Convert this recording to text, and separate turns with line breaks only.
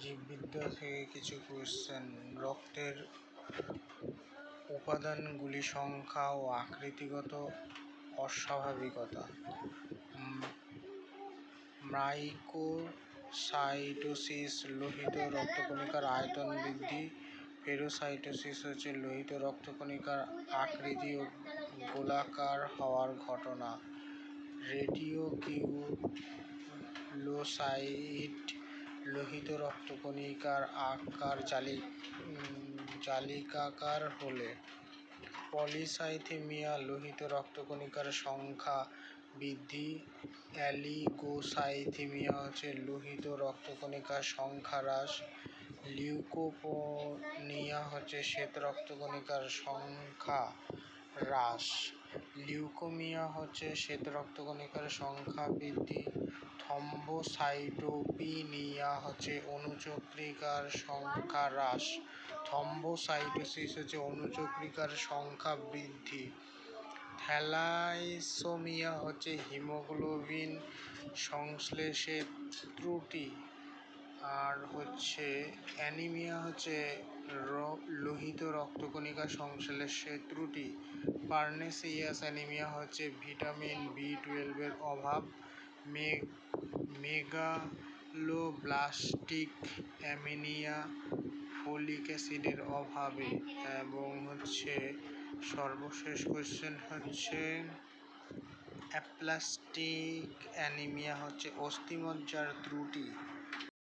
জীববিদ্যা থেকে কিছু কোয়েশ্চেন রক্তের উপাদানগুলি সংখ্যা ও আকৃতিগত অস্বাভাবিকতা। মাইক্রোসাইটোসিস লোহিত রক্তকণিকার আয়তন বৃদ্ধি। ফেগোসাইটোসিস হচ্ছে লোহিত রক্তকণিকার আকৃতি ও গোলাকার হওয়ার ঘটনা। রেটিকিউলোসাইট লোহিত রক্তকণিকার আকার জালি জালিকাকার হলে পলিসাইথেমিয়া লোহিত রক্তকণিকার সংখ্যা বৃদ্ধি। অ্যালিগোসাইথেমিয়া হচ্ছে লোহিত রক্তকণিকার সংখ্যা হ্রাস। লিউকোপেনিয়া হচ্ছে শ্বেত রক্তকণিকার সংখ্যা হ্রাস। লিউকেমিয়া হচ্ছে শ্বেত রক্তকণিকার সংখ্যা বৃদ্ধি। থ্রম্বোসাইটোপিনিয়া হচ্ছে অনুচক্রিকার সংখ্যা হ্রাস। থ্রম্বোসাইটোসিস হচ্ছে অনুচক্রিকার সংখ্যা বৃদ্ধি। থ্যালাসেমিয়া হচ্ছে হিমোগ্লোবিন সংশ্লেষের ত্রুটি। আর হচ্ছে অ্যানিমিয়া হচ্ছে লোহিত রক্তকণিকা সংশ্লেষে ত্রুটি। পার্নেসিয়াস অ্যানিমিয়া হচ্ছে ভিটামিন বি টুয়েলভের অভাব। মেগালোব্লাস্টিক অ্যানিমিয়া ফোলিক অ্যাসিডের অভাবে এবং হচ্ছে সর্বশেষ কোয়েশ্চেন হচ্ছে অ্যাপ্লাস্টিক অ্যানিমিয়া হচ্ছে অস্থিমজ্জার ত্রুটি।